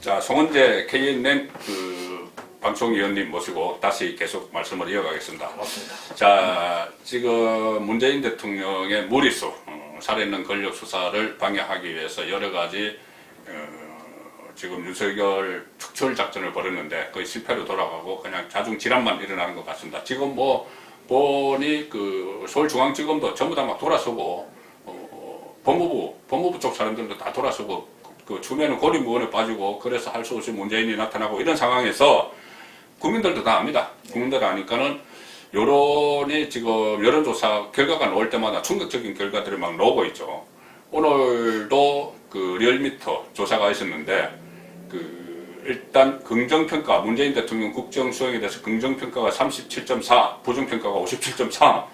자, 송은재 KNN 그 방송위원님 모시고 다시 계속 말씀을 이어가겠습니다. 고맙습니다. 자, 지금 문재인 대통령의 무리수, 어, 살아있는 권력 수사를 방해하기 위해서 여러 가지 어, 지금 윤석열 축출 작전을 벌였는데 거의 실패로 돌아가고 그냥 자중 질환만 일어나는 것 같습니다. 지금 뭐 보니 그 서울중앙지검도 전부 다 막 돌아서고 어, 법무부 법무부 쪽 사람들도 다 돌아서고 그 주변은 고립무원에 빠지고 그래서 할 수 없이 문재인이 나타나고 이런 상황에서 국민들도 다 압니다. 국민들 아니까는 여론이 지금 여론조사 결과가 나올 때마다 충격적인 결과들이 막 나오고 있죠. 오늘도 그 리얼미터 조사가 있었는데 그 일단 긍정평가 문재인 대통령 국정 수행에 대해서 긍정평가가 37.4 부정평가가 57.3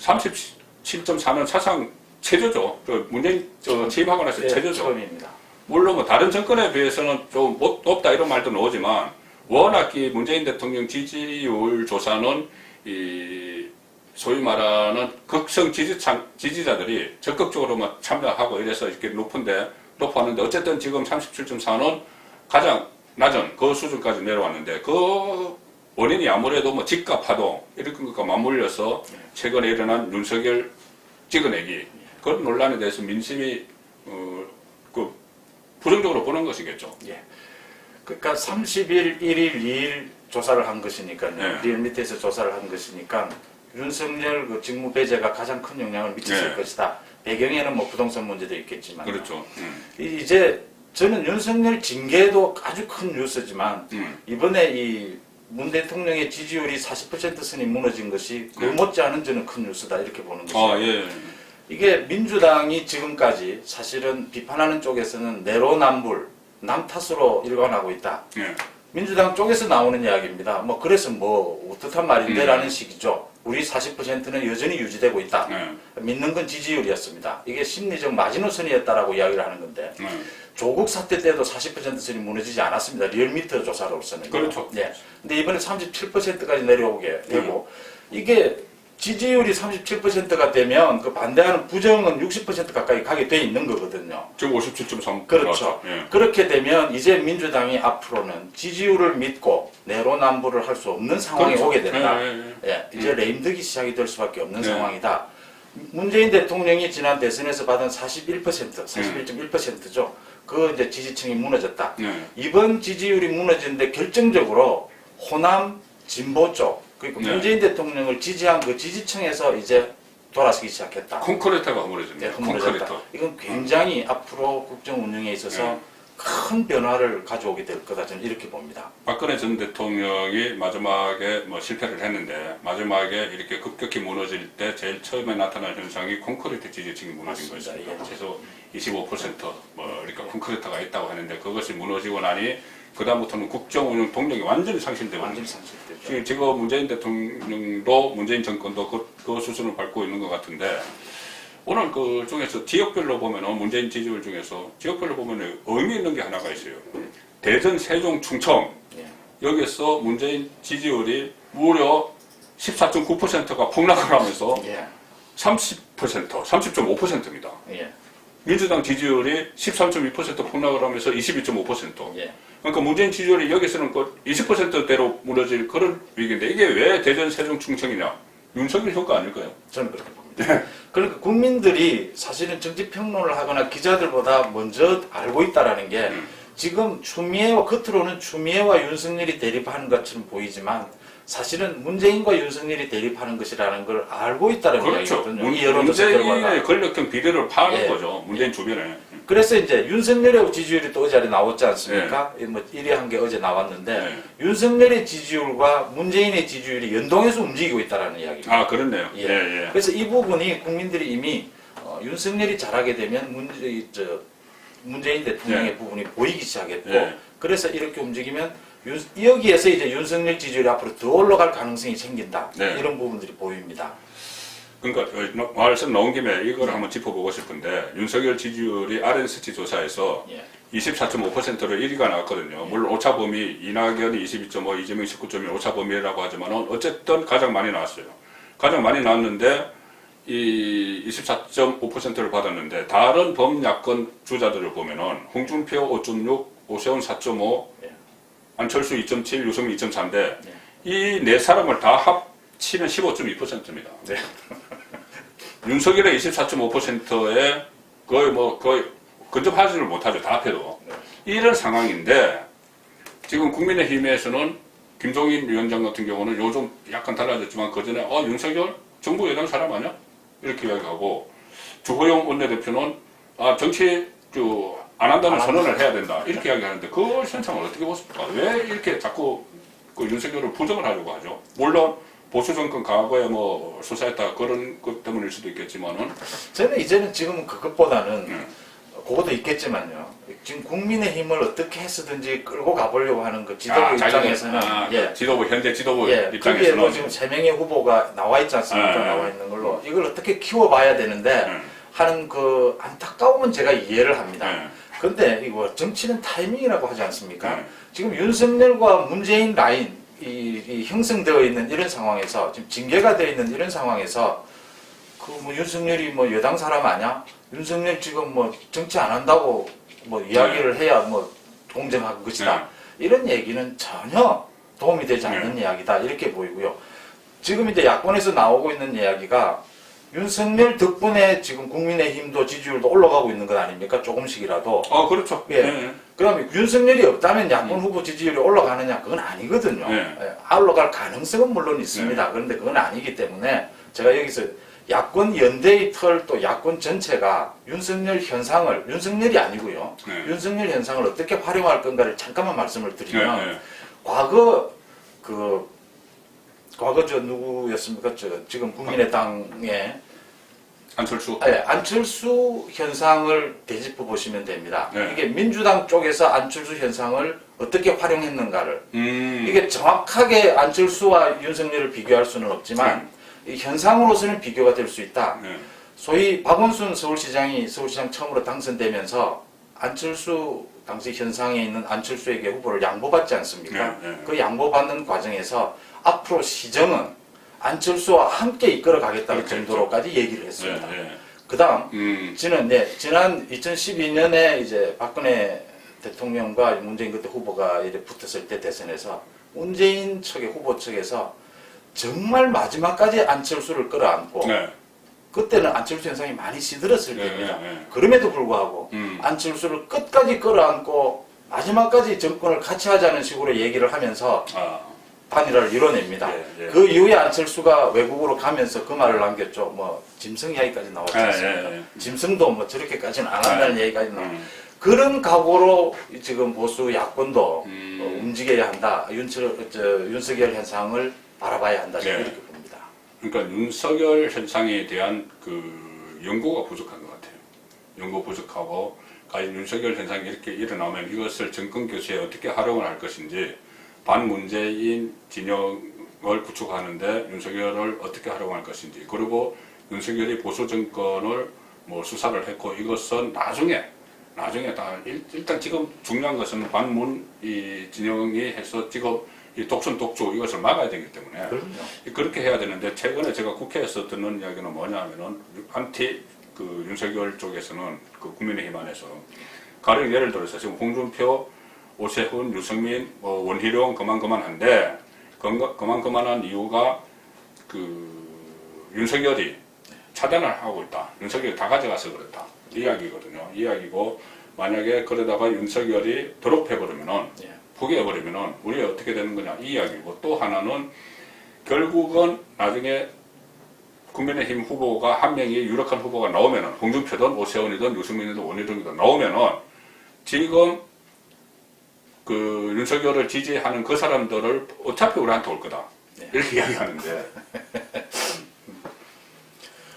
37.4는 사상 최저죠. 그 문재인 저 취임하고 나서 네, 최저죠. 처음입니다. 물론 뭐 다른 정권에 비해서는 좀 못- 높다 이런 말도 나오지만 워낙 이 문재인 대통령 지지율 조사는 이 소위 말하는 극성 지지창, 지지자들이 적극적으로만 참여하고 이래서 이렇게 높은데 높았는데 어쨌든 지금 37.4는 가장 낮은 그 수준까지 내려왔는데 그 원인이 아무래도 뭐 집값 파동 이런 것과 맞물려서 최근에 일어난 윤석열 찍어내기. 그런 논란에 대해서 민심이 어, 그 부정적으로 보는 것이겠죠. 예. 그러니까 30일, 1일, 2일 조사를 한 것이니까요. 네. 리얼 밑에서 조사를 한 것이니까 윤석열 그 직무 배제가 가장 큰 영향을 미쳤을 네. 것이다. 배경에는 뭐 부동산 문제도 있겠지만. 그렇죠. 음. 이- 이제 저는 윤석열 징계도 아주 큰 뉴스지만 음. 이번에 이 문 대통령의 지지율이 40% 선이 무너진 것이 그 네. 못지않은 저는 큰 뉴스다 이렇게 보는 것이에요. 아, 예. 이게 민주당이 지금까지 사실은 비판하는 쪽에서는 내로남불, 남 탓으로 일관하고 있다. 예. 민주당 쪽에서 나오는 이야기입니다. 뭐 그래서 뭐 어떡한 말인데라는 식이죠. 우리 40%는 여전히 유지되고 있다. 예. 믿는 건 지지율이었습니다. 이게 심리적 마지노선이었다라고 이야기를 하는 건데 예. 조국 사태 때도 40% 선이 무너지지 않았습니다. 리얼미터 조사로서는. 그렇죠. 예. 근데 이번에 37%까지 내려오게 되고 이게 지지율이 37%가 되면 그 반대하는 부정은 60% 가까이 가게 돼 있는 거거든요. 지금 57.3. 그렇죠. 예. 그렇게 되면 이제 민주당이 앞으로는 지지율을 믿고 내로남불을 할 수 없는 상황이 그렇죠. 오게 된다. 예, 예, 예. 예, 이제 레임덕이 시작이 될 수밖에 없는 네. 상황이다. 문재인 대통령이 지난 대선에서 받은 41%, 41.1%죠. 그 이제 지지층이 무너졌다. 예. 이번 지지율이 무너지는데 결정적으로 호남 진보 쪽, 그러니까 네. 문재인 대통령을 지지한 그 지지층에서 이제 돌아서기 시작했다. 콘크리트가 네, 허물어졌네요. 흐물어졌다. 콘크리트. 이건 굉장히 앞으로 국정 운영에 있어서 네. 큰 변화를 가져오게 될 거다 저는 이렇게 봅니다. 박근혜 전 대통령이 마지막에 뭐 실패를 했는데 마지막에 이렇게 급격히 무너질 때 제일 처음에 나타난 현상이 콘크리트 지지층이 무너진. 것입니다. 예. 최소 25%뭐 이렇게 콘크리트가 있다고 하는데 그것이 무너지고 나니 그 다음부터는 국정 운영 동력이 완전히 상실되고 완전 상실되죠. 지금, 지금 문재인 대통령도 문재인 정권도 그, 그 수준을 밟고 있는 것 같은데 오늘 그 중에서 지역별로 보면은 문재인 지지율 중에서 지역별로 보면은 의미 있는 게 하나가 있어요. 대전, 세종, 충청 예. 여기서 문재인 지지율이 무려 14.9%가 폭락을 하면서 예. 30%, 30.5%입니다. 예. 민주당 지지율이 13.2% 폭락을 하면서 22.5%. 예. 그러니까 문재인 지지율이 여기서는 그 20%대로 무너질 그런 위기인데 이게 왜 대전, 세종, 충청이냐? 윤석열 효과 아닐까요? 저는 그렇게 봅니다. 그러니까 국민들이 사실은 정치 평론을 하거나 기자들보다 먼저 알고 있다라는 게 음. 지금 추미애와 겉으로는 추미애와 윤석열이 대립하는 것처럼 보이지만 사실은 문재인과 윤석열이 대립하는 것이라는 걸 알고 있다는 그렇죠. 이야기거든요. 문, 이 여론조사 결과가. 문재인의 권력형 비례를 파악한 예. 거죠. 문재인 주변에. 그래서 이제 윤석열의 지지율이 또 어제 나왔지 않습니까? 뭐 1위 한 게 어제 나왔는데 네. 윤석열의 지지율과 문재인의 지지율이 연동해서 움직이고 있다는 이야기입니다. 아, 그렇네요. 예. 예, 예. 그래서 이 부분이 국민들이 이미 어, 윤석열이 잘하게 되면 문재, 저, 문재인 대통령의 예. 부분이 보이기 시작했고 예. 그래서 이렇게 움직이면 윤, 여기에서 이제 윤석열 지지율이 앞으로 더 올라갈 가능성이 생긴다 네. 이런 부분들이 보입니다. 그러니까 어, 말씀 나온 김에 이걸 한번 짚어보고 싶은데 윤석열 지지율이 RNST 조사에서 예. 24.5%로 1위가 나왔거든요. 물론 오차 범위 이낙연이 22.5, 이재명 19.1 오차 범위라고 하지만 어쨌든 가장 많이 나왔어요. 가장 많이 나왔는데 이 24.5%를 받았는데 다른 범야권 주자들을 보면은 홍준표 5.6, 오세훈 4.5, 예. 안철수 2.7, 유승민 2.4인데 예. 이네 사람을 다 합치면 15.2%입니다. 네. 윤석열의 24.5%에 거의 뭐 거의 근접하지를 못하죠. 다 합해도 이런 상황인데 지금 국민의힘에서는 김종인 위원장 같은 경우는 요즘 약간 달라졌지만 그 전에 어 윤석열 정부 여당 사람 아니야? 이렇게 이야기하고 주호영 원내대표는 아 정치 그 안 한다는 안 선언을 해야 된다 이렇게 이야기하는데 그 현상을 어떻게 보십니까? 왜 이렇게 자꾸 그 윤석열을 부정을 하려고 하죠? 물론 보수 정권 과거에 뭐 수사했다 그런 것 때문일 수도 있겠지만은 저는 이제는 지금 그것보다는 음. 그것도 있겠지만요. 지금 국민의 힘을 어떻게 해서든지 끌고 가보려고 하는 그 지도부 아, 입장에서는 아, 예. 지도부 현재 지도부 예, 입장에서는 뭐 지금 세 명의 후보가 나와 있지 않습니까? 예, 예. 나와 있는 걸로 이걸 어떻게 키워봐야 되는데 예. 하는 그 안타까움은 제가 이해를 합니다. 예. 근데 이거 정치는 타이밍이라고 하지 않습니까? 네. 지금 윤석열과 문재인 라인 이, 이 형성되어 있는 이런 상황에서 지금 징계가 되어 있는 이런 상황에서 그 뭐 윤석열이 뭐 여당 사람 아니야? 윤석열 지금 뭐 정치 안 한다고 뭐 이야기를 해야 뭐 공정한 것이다. 이런 얘기는 전혀 도움이 되지 않는 이야기다 이렇게 보이고요. 지금 이제 야권에서 나오고 있는 이야기가 윤석열 덕분에 지금 국민의힘도 지지율도 올라가고 있는 것 아닙니까? 조금씩이라도. 어 그렇죠. 예. 그다음에 윤석열이 없다면 야권 후보 지지율이 올라가느냐? 그건 아니거든요. 네. 예, 올라갈 가능성은 물론 있습니다. 그런데 그건 아니기 때문에 제가 여기서 야권 연대의 틀 또 야권 전체가 윤석열 현상을 윤석열이 아니고요. 네. 윤석열 현상을 어떻게 활용할 건가를 잠깐만 말씀을 네, 드리면 네. 과거 그 과거 저 누구였습니까? 저 지금 국민의당의 안철수. 네, 안철수 현상을 되짚어 보시면 됩니다. 네. 이게 민주당 쪽에서 안철수 현상을 어떻게 활용했는가를 음. 이게 정확하게 안철수와 윤석열을 비교할 수는 없지만 이 현상으로서는 비교가 될 수 있다. 네. 소위 박원순 서울시장이 서울시장 처음으로 당선되면서 안철수 당시 현상에 있는 안철수에게 후보를 양보받지 않습니까? 네, 네. 그 양보받는 과정에서 앞으로 시정은 안철수와 함께 이끌어 가겠다는 그렇죠. 정도로까지 얘기를 네, 했습니다. 네. 그 다음 음. 저는 네, 지난 2012년에 이제 박근혜 대통령과 문재인 그때 후보가 이제 붙었을 때 대선에서 문재인 측의 후보 측에서 정말 마지막까지 안철수를 끌어안고 네. 그때는 안철수 현상이 많이 시들었을 네, 때입니다. 네, 네. 그럼에도 불구하고 음. 안철수를 끝까지 끌어안고 마지막까지 정권을 같이 하자는 식으로 얘기를 하면서 아. 단일화를 이뤄냅니다. 예, 예. 그 이후에 안철수가 외국으로 가면서 그 말을 남겼죠. 뭐 짐승 이야기까지 나왔지 예, 않습니까? 예, 예. 짐승도 뭐 저렇게까지는 안 한다는 얘기까지 나와. 음. 그런 각오로 지금 보수 야권도 음. 어, 움직여야 한다. 윤철, 저, 윤석열 현상을 바라봐야 한다. 네. 이렇게. 그러니까 윤석열 현상에 대한 그 연구가 부족한 것 같아요. 연구 부족하고 과연 윤석열 현상이 이렇게 일어나면 이것을 정권 교체에 어떻게 활용을 할 것인지 반문재인 진영을 구축하는데 윤석열을 어떻게 활용할 것인지 그리고 윤석열이 보수 정권을 뭐 수사를 했고 이것은 나중에 나중에 다 일, 일단 지금 중요한 것은 반문 이 진영이 해서 지금 이 독선 독주 이것을 막아야 되기 때문에 그럼요. 그렇게 해야 되는데 최근에 제가 국회에서 듣는 이야기는 뭐냐면은 안티 그 윤석열 쪽에서는 그 국민의힘 안에서 가령 예를 들어서 지금 홍준표, 오세훈, 유승민, 뭐 원희룡 그만 그만한데 그만 그만 그만한 이유가 그 윤석열이 차단을 하고 있다. 윤석열이 다 가져가서 그렇다. 이 이야기거든요. 이 이야기고 만약에 그러다가 윤석열이 드롭해버리면은 예. 포기해버리면은 우리 어떻게 되는 거냐 이 이야기고 또 하나는 결국은 나중에 국민의힘 후보가 한 명이 유력한 후보가 나오면은 홍준표든 오세훈이든 유승민이든 원희룡이든 나오면은 지금 그 윤석열을 지지하는 그 사람들을 어차피 우리한테 올 거다. 네. 이렇게 이야기하는데.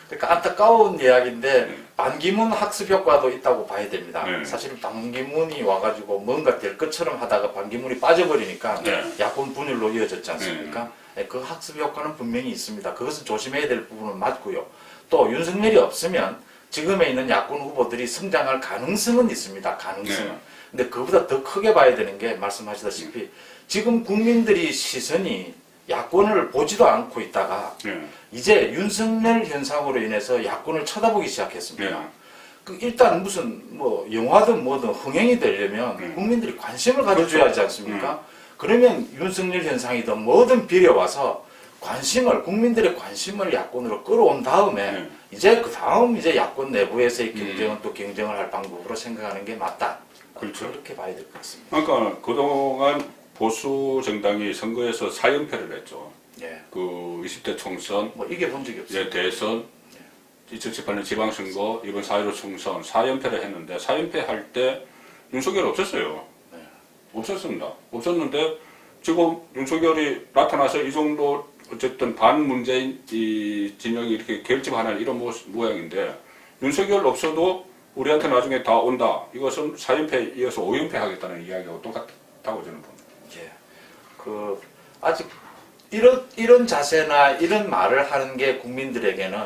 그러니까 안타까운 이야기인데 반기문 학습 효과도 있다고 봐야 됩니다. 네. 사실은 반기문이 와가지고 뭔가 될 것처럼 하다가 반기문이 빠져버리니까 네. 야권 분열로 이어졌지 않습니까? 네, 그 학습 효과는 분명히 있습니다. 그것은 조심해야 될 부분은 맞고요. 또 윤석열이 없으면 지금에 있는 야권 후보들이 성장할 가능성은 있습니다. 가능성은. 네. 근데 그보다 더 크게 봐야 되는 게 말씀하시다시피 지금 국민들이 시선이 야권을 보지도 않고 있다가 네. 이제 윤석열 현상으로 인해서 야권을 쳐다보기 시작했습니다. 네. 그 일단 무슨 뭐 영화든 뭐든 흥행이 되려면 음. 국민들이 관심을 가져줘야 하지 않습니까? 그러면 윤석열 현상이든 뭐든 비려와서 관심을 국민들의 관심을 야권으로 끌어온 다음에 음. 이제 그 다음 이제 야권 내부에서의 경쟁은 또 경쟁을 할 방법으로 생각하는 게 맞다. 그렇죠. 그렇게 봐야 될 것 같습니다. 그러니까 그동안 보수 정당이 선거에서 4연패를 했죠. 예. 그 20대 총선, 뭐 이게 본 적이 없어요. 이제 대선, 2018년 지방선거, 이번 4.15 총선 4연패를 했는데 4연패 할 때 윤석열 없었어요. 네. 없었습니다. 없었는데 지금 윤석열이 나타나서 이 정도 어쨌든 반문재인 이 진영이 이렇게 결집하는 이런 모, 모양인데 윤석열 없어도 우리한테 나중에 다 온다. 이것은 4연패 이어서 5연패 하겠다는 이야기하고 똑같다고 저는 봅니다. 예. 그 아직 이런 이런 자세나 이런 말을 하는 게 국민들에게는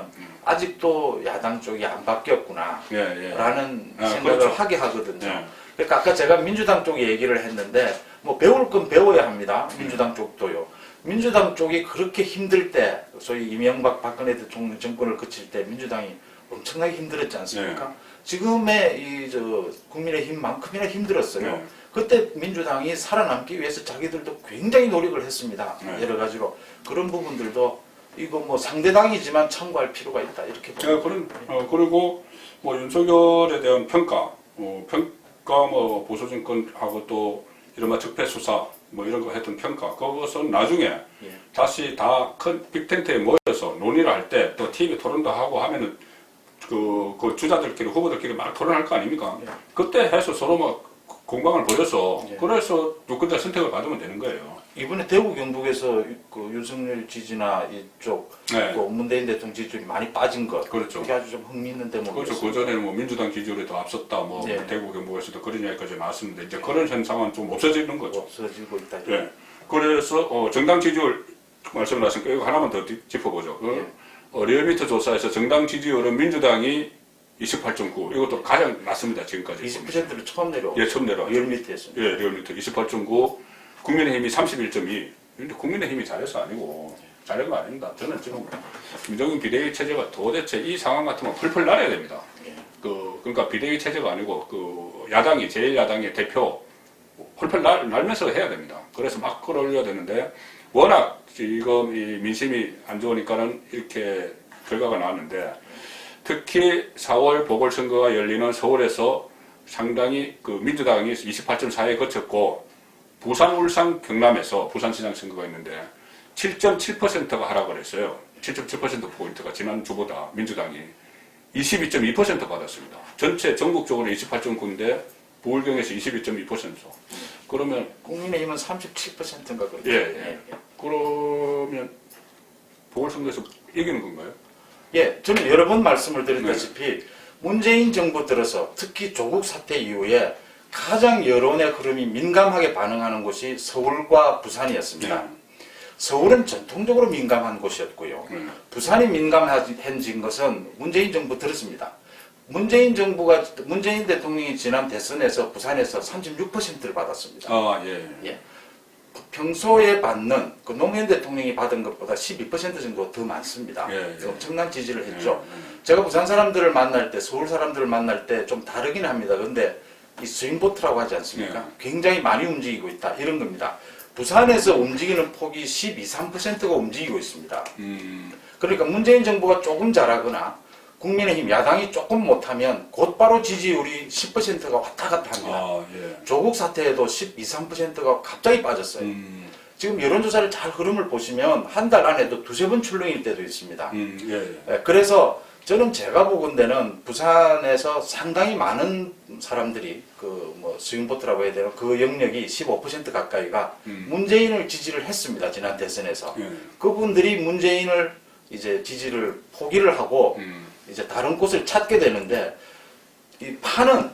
아직도 야당 쪽이 안 바뀌었구나. 예, 예. 라는 아, 생각을 그렇죠. 하게 하거든요. 예. 그러니까 아까 제가 민주당 쪽 얘기를 했는데 뭐 배울 건 배워야 합니다. 민주당 쪽도요. 민주당 쪽이 그렇게 힘들 때 소위 이명박 박근혜 대통령 정권을 거칠 때 민주당이 엄청나게 힘들었지 않습니까? 지금의 이 저 국민의힘만큼이나 힘들었어요. 네. 그때 민주당이 살아남기 위해서 자기들도 굉장히 노력을 했습니다. 네. 여러 가지로 그런 부분들도 이거 뭐 상대당이지만 참고할 필요가 있다 이렇게 제가 그런 어, 그리고 뭐 윤석열에 대한 평가, 어, 평가 뭐 보수 정권하고 또 이른바 적폐 수사 뭐 이런 거 했던 평가 그것은 나중에 예. 다시 다 큰 빅텐트에 모여서 논의를 할 때 또 TV 토론도 하고 하면은 그, 그 주자들끼리 후보들끼리 막 토론할 거 아닙니까? 예. 그때 해서 서로 막 공방을 벌여서 예. 그래서 유권자 선택을 받으면 되는 거예요. 이번에 대구 경북에서 그 윤석열 지지나 이쪽 네. 그 문재인 대통령 지지율이 많이 빠진 것 그렇죠. 그게 아주 좀 흥미있는 그렇죠. 대목이었어요. 그 전에는 뭐 민주당 기조율이 더 앞섰다, 뭐 예. 대구 경북에서도 그런 이야기까지 나왔습는데 이제 그런 현상은 좀 없어지는 거죠. 없어지고 있다. 예. 그래서 어, 정당 지지율 말씀을 하신 거 이거 하나만 더 짚- 짚어보죠. 그, 예. 어, 리얼미터 조사에서 정당 지지율은 민주당이 28.9 이것도 가장 낮습니다 지금까지. 20%를 처음 내려. 예, 처음 내려왔죠. 리얼 밑에서. 예, 리얼미터 28.9, 국민의힘이 31.2. 근데 국민의힘이 잘해서 아니고 잘한 거 아닙니다. 저는 지금 민정인 비대위 체제가 도대체 이 상황 같으면 펄펄 날아야 됩니다. 예. 그 그러니까 비대위 체제가 아니고 그 야당이 제일 야당의 대표 펄펄 날, 날면서 해야 됩니다. 그래서 막 끌어올려야 되는데 워낙 지금 이 민심이 안 좋으니까는 이렇게 결과가 나왔는데 특히 4월 보궐선거가 열리는 서울에서 상당히 그 민주당이 28.4에 거쳤고 부산, 울산, 경남에서 부산시장 선거가 있는데 7.7%가 하락을 했어요. 7.7%포인트가 지난주보다 민주당이 22.2% 받았습니다. 전체 전국적으로 28.9인데 부울경에서 22.2%. 그러면 국민의힘은 37%인가 그렇죠. 예, 예. 그러면 보궐선거에서 이기는 건가요? 예, 저는 여러 번 말씀을 드렸다시피 문재인 정부 들어서 특히 조국 사태 이후에 가장 여론의 흐름이 민감하게 반응하는 곳이 서울과 부산이었습니다. 네. 서울은 전통적으로 민감한 곳이었고요. 음. 부산이 민감해진 것은 문재인 정부 들었습니다. 문재인 정부가 문재인 대통령이 지난 대선에서 부산에서 36%를 받았습니다. 아, 예. 예. 평소에 받는 그 노무현 대통령이 받은 것보다 12% 정도 더 많습니다. 예, 예. 엄청난 지지를 했죠. 예, 제가 부산 사람들을 만날 때, 서울 사람들을 만날 때 좀 다르긴 합니다. 근데 이 스윙보트라고 하지 않습니까? 예. 굉장히 많이 움직이고 있다. 이런 겁니다. 부산에서 움직이는 폭이 12, 3%가 움직이고 있습니다. 음, 그러니까 문재인 정부가 조금 잘하거나 국민의힘 야당이 조금 못하면 곧바로 지지율이 10%가 왔다 갔다 합니다. 아, 예. 조국 사태에도 12, 3%가 갑자기 빠졌어요. 음, 지금 여론조사를 잘 흐름을 보시면 한 달 안에도 두세 번 출렁일 때도 있습니다. 음, 예, 예. 예, 그래서 저는 제가 보건대는 부산에서 상당히 많은 사람들이 그 뭐 스윙보트라고 해야 되나 그 영역이 15% 가까이가 음. 문재인을 지지를 했습니다 지난 대선에서 예. 그분들이 문재인을 이제 지지를 포기를 하고 음, 이제 다른 곳을 찾게 되는데 이 판은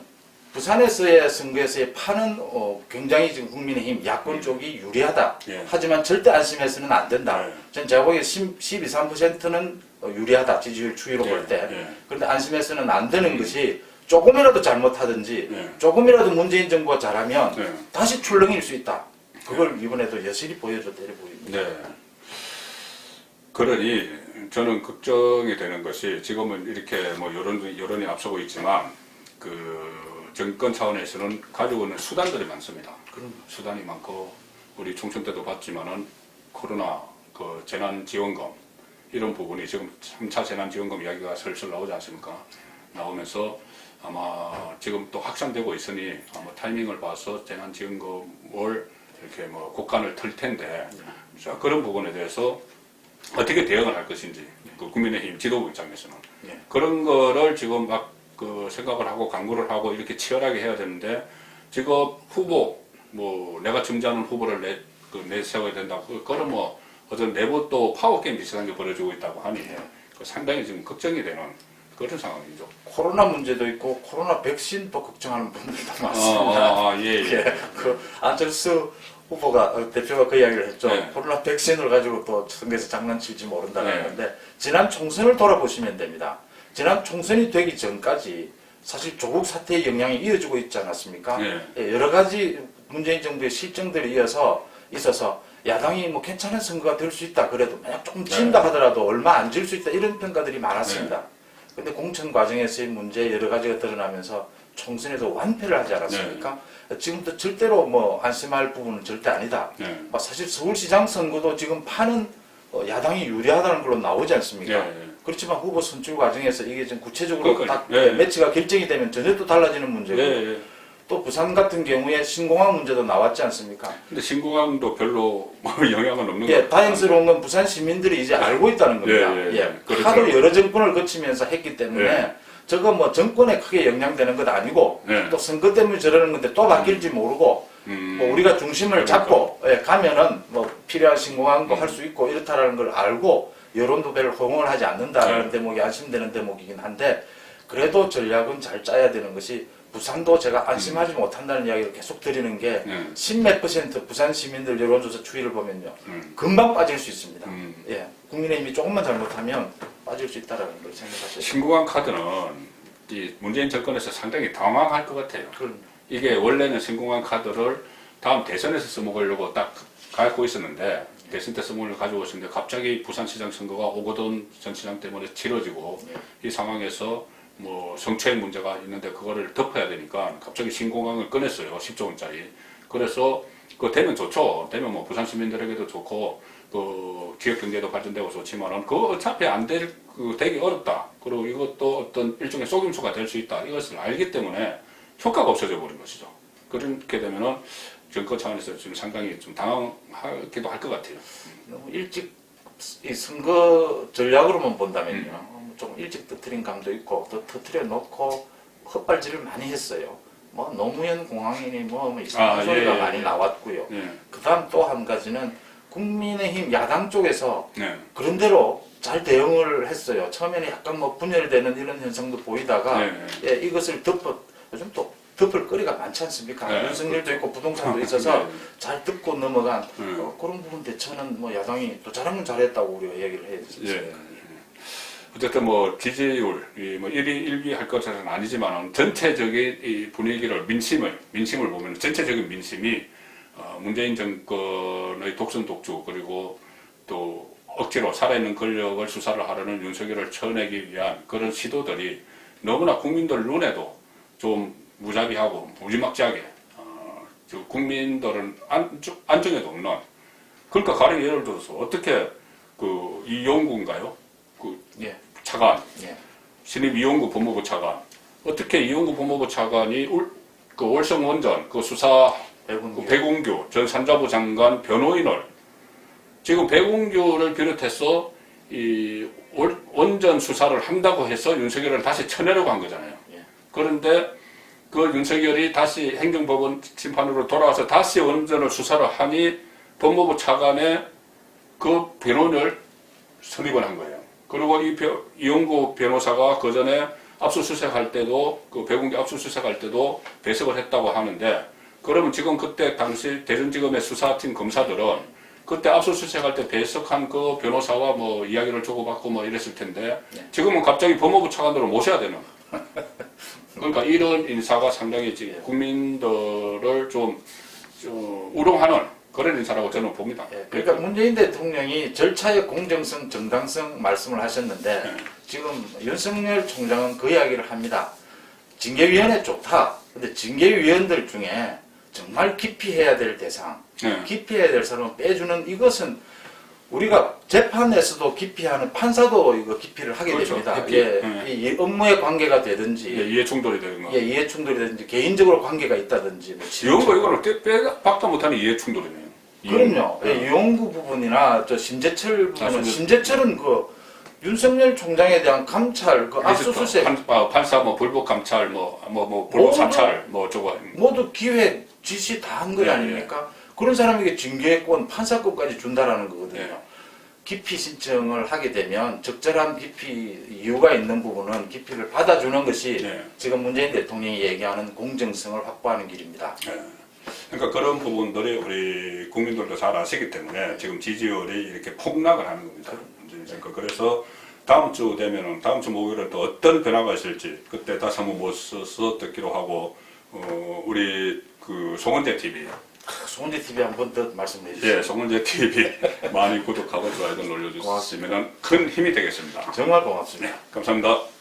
부산에서의 선거에서의 판은 어, 굉장히 지금 국민의힘 야권 쪽이 유리하다. 예. 하지만 절대 안심해서는 안 된다. 예. 전 제가 보기에 12, 3%는 유리하다. 지지율 추이로 예, 볼 때. 예. 그런데 안심해서는 안 되는 것이 조금이라도 잘못하든지 예. 조금이라도 문재인 정부가 잘하면 네. 다시 출렁일 수 있다. 그걸 이번에도 여실히 보여줬다. 이렇게 보입니다. 네. 그러니 저는 걱정이 되는 것이 지금은 이렇게 뭐 여론 여론이 앞서고 있지만 그 정권 차원에서는 가지고 있는 수단들이 많습니다. 그럼 수단이 많고 우리 총선 때도 봤지만은 코로나 그 재난지원금 이런 부분이 지금 3차 재난지원금 이야기가 슬슬 나오지 않습니까? 나오면서 아마 지금 또 확산되고 있으니 아마 타이밍을 봐서 재난지원금을 이렇게 뭐 국간을 틀 텐데 자, 그런 부분에 대해서 어떻게 대응을 할 것인지 그 국민의힘 지도부 입장에서는 예. 그런 거를 지금 막 그 생각을 하고 강구를 하고 이렇게 치열하게 해야 되는데 지금 후보 뭐 내가 점지하는 후보를 내, 그 내세워야 된다고 그거는 뭐 어떤 내부 또 파워 게임 비슷한 게 벌어지고 있다고 하니 그 상당히 지금 걱정이 되는 그런 상황이죠. 코로나 문제도 있고 코로나 백신도 걱정하는 분들도 아, 많습니다. 아, 아, 예, 예. 예, 그 안철수 후보가 어, 대표가 그 이야기를 했죠. 네. 코로나 백신을 가지고 또 선거에서 장난칠지 모른다는 네. 건데 지난 총선을 돌아보시면 됩니다. 지난 총선이 되기 전까지 사실 조국 사태의 영향이 이어지고 있지 않았습니까? 네. 예, 여러 가지 문재인 정부의 실정들이 이어서 있어서 야당이 뭐 괜찮은 선거가 될 수 있다 그래도 만약 조금 진다 하더라도 얼마 안 질 수 있다 이런 평가들이 많았습니다. 근데 공천 과정에서의 문제 여러 가지가 드러나면서 총선에서 완패를 하지 않았습니까? 지금부터 절대로 뭐 안심할 부분은 절대 아니다. 네. 뭐 사실 서울시장 선거도 지금 파는 어, 야당이 유리하다는 걸로 나오지 않습니까? 예, 예. 그렇지만 후보 선출 과정에서 이게 좀 구체적으로 그러니까요. 딱 예, 예. 매치가 결정이 되면 전혀 또 달라지는 문제고 예, 예. 또 부산 같은 경우에 신공항 문제도 나왔지 않습니까? 근데 신공항도 별로 뭐 영향은 없는 예, 것 다행스러운 건 부산 시민들이 이제 알고 있다는 겁니다. 예, 예, 예. 그렇죠. 하도 여러 정권을 거치면서 했기 때문에 예. 저거 뭐 정권에 크게 영향되는 것 아니고 예. 또 선거 때문에 저러는 건데 또 바뀔지 모르고 음, 뭐 우리가 중심을 그러니까. 잡고 예, 가면은 뭐 필요한 신공항도 할수 있고 이렇다라는 걸 알고 여론도 별로 호응을 하지 않는다라는 네. 대목이 안심되는 대목이긴 한데 그래도 전략은 잘 짜야 되는 것이 부산도 제가 안심하지 못한다는 이야기를 계속 드리는 게 네. 십몇 퍼센트 부산 시민들 여론조사 추이를 보면요 음. 금방 빠질 수 있습니다. 음. 예, 국민의힘이 조금만 잘못하면 빠질 수 있다라는 걸 생각하셔야 돼요. 신공항 카드는 이 문재인 정권에서 상당히 당황할 것 같아요. 그럼 이게 원래는 신공항 카드를 다음 대선에서 써먹으려고 딱 갖고 있었는데 대선 때 써먹으려고 가지고 있었는데 갑자기 부산시장 선거가 오거돈 전 시장 때문에 치러지고 이 상황에서 뭐 성추행 문제가 있는데 그거를 덮어야 되니까 갑자기 신공항을 꺼냈어요. 10조 원짜리. 그래서 그 되면 좋죠. 되면 뭐 부산 시민들에게도 좋고 그 지역 경제도 발전되고 좋지만은 그 어차피 안될 그 되기 어렵다. 그리고 이것도 어떤 일종의 속임수가 될 수 있다. 이것을 알기 때문에 효과가 없어져 버린 것이죠. 그렇게 되면은 정권 차원에서 지금 상당히 좀 당황하기도 할 것 같아요. 너무 일찍 이 선거 전략으로만 본다면요. 어, 좀 일찍 터트린 감도 있고 또 터트려 놓고 헛발질을 많이 했어요. 뭐 노무현 공항이니 뭐, 뭐 이상한 아, 소리가 예, 예, 많이 예. 나왔고요. 네, 그다음 또 한 가지는 국민의힘 야당 쪽에서 네, 그런 대로 잘 대응을 했어요. 처음에는 약간 뭐 분열되는 이런 현상도 보이다가 네. 예, 이것을 덮어 요즘 또 덮을 거리가 많지 않습니까? 네, 윤석열도 그렇죠. 있고 부동산도 있어서 네. 잘 듣고 넘어간 네. 어, 그런 부분 대처는 뭐 야당이 또 잘한 건 잘했다고 우리가 얘기를 해야 예. 되죠. 어쨌든 뭐 지지율, 이뭐 1위, 1위 할 것은 아니지만 전체적인 이 분위기를 민심을 민심을 보면 전체적인 민심이 어, 문재인 정권의 독선 독주 그리고 또 억지로 살아있는 권력을 수사를 하려는 윤석열을 쳐내기 위한 그런 시도들이 너무나 국민들 눈에도 좀 무자비하고 무지막지하게 어, 저 국민들은 안정, 안정에도 없는 그러니까 가령 예를 들어서 어떻게 그 이용구인가요? 그 예, 차관 예. 신입 이용구 법무부 차관 어떻게 이용구 법무부 차관이 울, 그 월성 원전 그 수사 배군 그 백운규 전 산자부 장관 변호인을 지금 백운규를 비롯해서 이 월- 원전 수사를 한다고 해서 윤석열을 다시 쳐내려고 한 거잖아요. 예. 그런데 그 윤석열이 다시 행정법원 심판으로 돌아와서 다시 원전을 수사를 하니 법무부 차관의 그 변호인을 선임을 한 거예요. 그리고 이 변- 이용구 변호사가 그 전에 압수수색할 때도 그 백운기 압수수색할 때도 배석을 했다고 하는데 그러면 지금 그때 당시 대전지검의 수사팀 검사들은 그때 압수수색할 때 배석한 그 변호사와 뭐 이야기를 주고받고 뭐 이랬을 텐데 네. 지금은 갑자기 법무부 차관으로 모셔야 되는 그러니까 이런 인사가 상당히 지금 예. 국민들을 좀, 좀 우롱하는 그런 인사라고 저는 봅니다. 예, 그러니까 문재인 대통령이 절차의 공정성, 정당성 말씀을 하셨는데 네. 지금 윤석열 총장은 그 이야기를 합니다. 징계위원회 좋다. 근데 징계위원들 중에 정말 깊이 해야 될 대상, 네. 깊이 해야 될 사람을 빼주는 이것은 우리가 재판에서도 깊이하는 판사도 이거 깊이를 하게 그렇죠. 됩니다. 깊이. 예, 네. 이 업무의 관계가 되든지 예, 이해 충돌이 되는 거. 예, 이해 충돌이든지 개인적으로 관계가 있다든지 뭐 이런 거 이거는 빼, 빼 박도 못하는 이해 충돌이네요. 그럼요. 네. 예, 이용구 부분이나 저 심재철 부분은 아, 심재- 심재철은 그 윤석열 총장에 대한 감찰, 그 압수수색 판, 아, 판사 뭐 불법 감찰 뭐 뭐 뭐 불법 모두- 사찰 뭐 저거 모두 기획 지시 다 한 거 네, 아닙니까? 그런 사람에게 징계권, 판사권까지 준다라는 거거든요. 네. 기피 신청을 하게 되면 적절한 기피 이유가 있는 부분은 기피를 받아주는 것이 네. 지금 문재인 대통령이 얘기하는 공정성을 확보하는 길입니다. 예. 그러니까 그런 부분들이 우리 국민들도 잘 아시기 때문에 지금 지지율이 이렇게 폭락을 하는 겁니다. 정권. 그래서 다음 주 되면은 다음 주 목요일에 또 어떤 변화가 있을지 그때 다시 한번 모셔서 듣기로 하고 어, 우리 그 송원재 TV, 송대 TV 한 번 더 말씀해 주시죠. 예, 송원재 TV 많이 구독하고 좋아요 눌러주시면 큰 힘이 되겠습니다. 정말 고맙습니다. 네, 감사합니다.